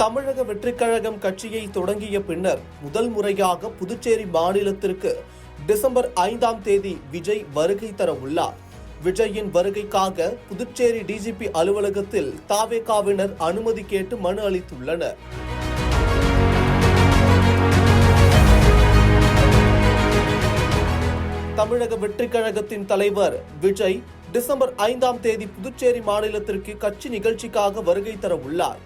தமிழக வெற்றிக்கழகம் கட்சியை தொடங்கிய பின்னர் முதல் முறையாக புதுச்சேரி மாநிலத்திற்கு டிசம்பர் ஐந்தாம் தேதி விஜய் வருகை தர உள்ளார். விஜயின் வருகைக்காக புதுச்சேரி டிஜிபி அலுவலகத்தில் தாவேகாவினர் அனுமதி கேட்டு மனு அளித்துள்ளனர். தமிழக வெற்றிக் கழகத்தின் தலைவர் விஜய் டிசம்பர் ஐந்தாம் தேதி புதுச்சேரி மாநிலத்திற்கு கட்சி நிகழ்ச்சிக்காக வருகை தர உள்ளார்.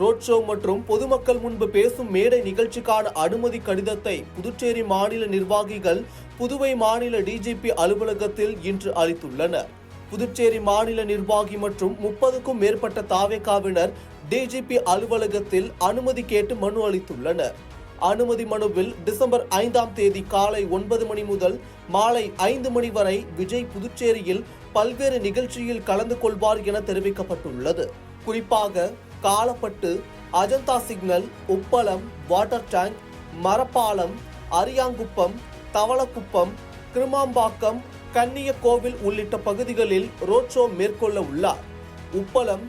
ரோட் ஷோ மற்றும் பொதுமக்கள் முன்பு பேசும் மேடை நிகழ்ச்சிக்கான அனுமதி கடிதத்தை புதுச்சேரி மாநில நிர்வாகிகள் புதுவை மாநில டிஜிபி அலுவலகத்தில் இன்று அளித்துள்ளனர். புதுச்சேரி மாநில நிர்வாகி மற்றும் முப்பதுக்கும் மேற்பட்ட தாவேக்காவினர் டிஜிபி அலுவலகத்தில் அனுமதி கேட்டு மனு அளித்துள்ளனர். அனுமதி மனுவில் டிசம்பர் ஐந்தாம் தேதி காலை ஒன்பது மணி முதல் மாலை ஐந்து மணி வரை விஜய் புதுச்சேரியில் பல்வேறு நிகழ்ச்சியில் கலந்து கொள்வார் என தெரிவிக்கப்பட்டுள்ளது. குறிப்பாக Kalapattu Ajanta signal Uppalam water tank Marappalam Ariyankuppam Thavalakuppam Kirumambakkam Kanniyakovil உள்ளிட்ட பகுதிகளில் ரோட் ஷோ மேற்கொள்ள உள்ளார். உப்பளம்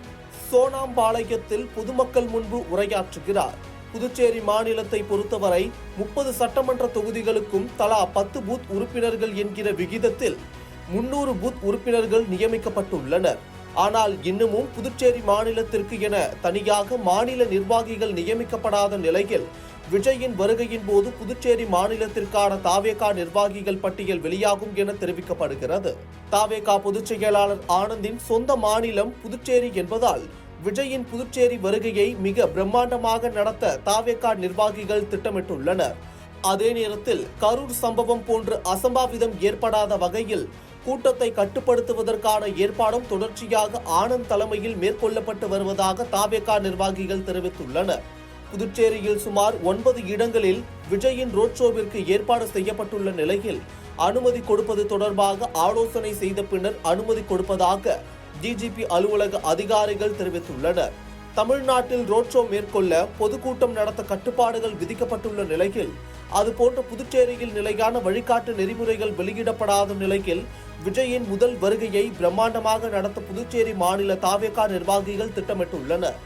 சோனாம்பாளையத்தில் பொதுமக்கள் முன்பு உரையாற்றுகிறார். புதுச்சேரி மாநிலத்தை பொறுத்தவரை முப்பது சட்டமன்ற தொகுதிகளுக்கும் தலா பத்து பூத் உறுப்பினர்கள் என்கிற விகிதத்தில் முன்னூறு பூத் உறுப்பினர்கள் நியமிக்கப்பட்டுள்ளனர். ஆனால் இன்னமும் புதுச்சேரி மாநிலத்திற்கு என தனியாக மாநில நிர்வாகிகள் நியமிக்கப்படாத நிலையில் விஜயின் வருகையின் போது புதுச்சேரி மாநிலத்திற்கான தாவேகா நிர்வாகிகள் பட்டியல் வெளியாகும் என தெரிவிக்கப்படுகிறது. தாவேகா பொதுச் செயலாளர் ஆனந்தின் சொந்த மாநிலம் புதுச்சேரி என்பதால் விஜயின் புதுச்சேரி வருகையை மிக பிரம்மாண்டமாக நடத்த தாவேகா நிர்வாகிகள் திட்டமிட்டுள்ளனர். அதே நேரத்தில் கரூர் சம்பவம் போன்று அசம்பாவிதம் ஏற்படாத வகையில் கூட்டத்தை கட்டுப்படுத்துவதற்கான ஏற்பாடும் தொடர்ச்சியாக ஆனந்த் தலைமையில் மேற்கொள்ளப்பட்டு வருவதாக தாவேகா நிர்வாகிகள் தெரிவித்துள்ளனர். புதுச்சேரியில் சுமார் ஒன்பது இடங்களில் விஜயின் ரோட் ஷோவிற்கு ஏற்பாடு செய்யப்பட்டுள்ள நிலையில் அனுமதி கொடுப்பது தொடர்பாக ஆலோசனை செய்த பின்னர் அனுமதி கொடுப்பதாக டிஜிபி அலுவலக அதிகாரிகள் தெரிவித்துள்ளனர். தமிழ்நாட்டில் ரோட் ஷோ மேற்கொள்ள பொதுக்கூட்டம் நடத்த கட்டுப்பாடுகள் விதிக்கப்பட்டுள்ள நிலையில் அதுபோன்ற புதுச்சேரியில் நிலையான வழிகாட்டு நெறிமுறைகள் வெளியிடப்படாத நிலையில் விஜயின் முதல் வருகையை பிரம்மாண்டமாக நடத்த புதுச்சேரி மாநில தாவேகா நிர்வாகிகள் திட்டமிட்டுள்ளனர்.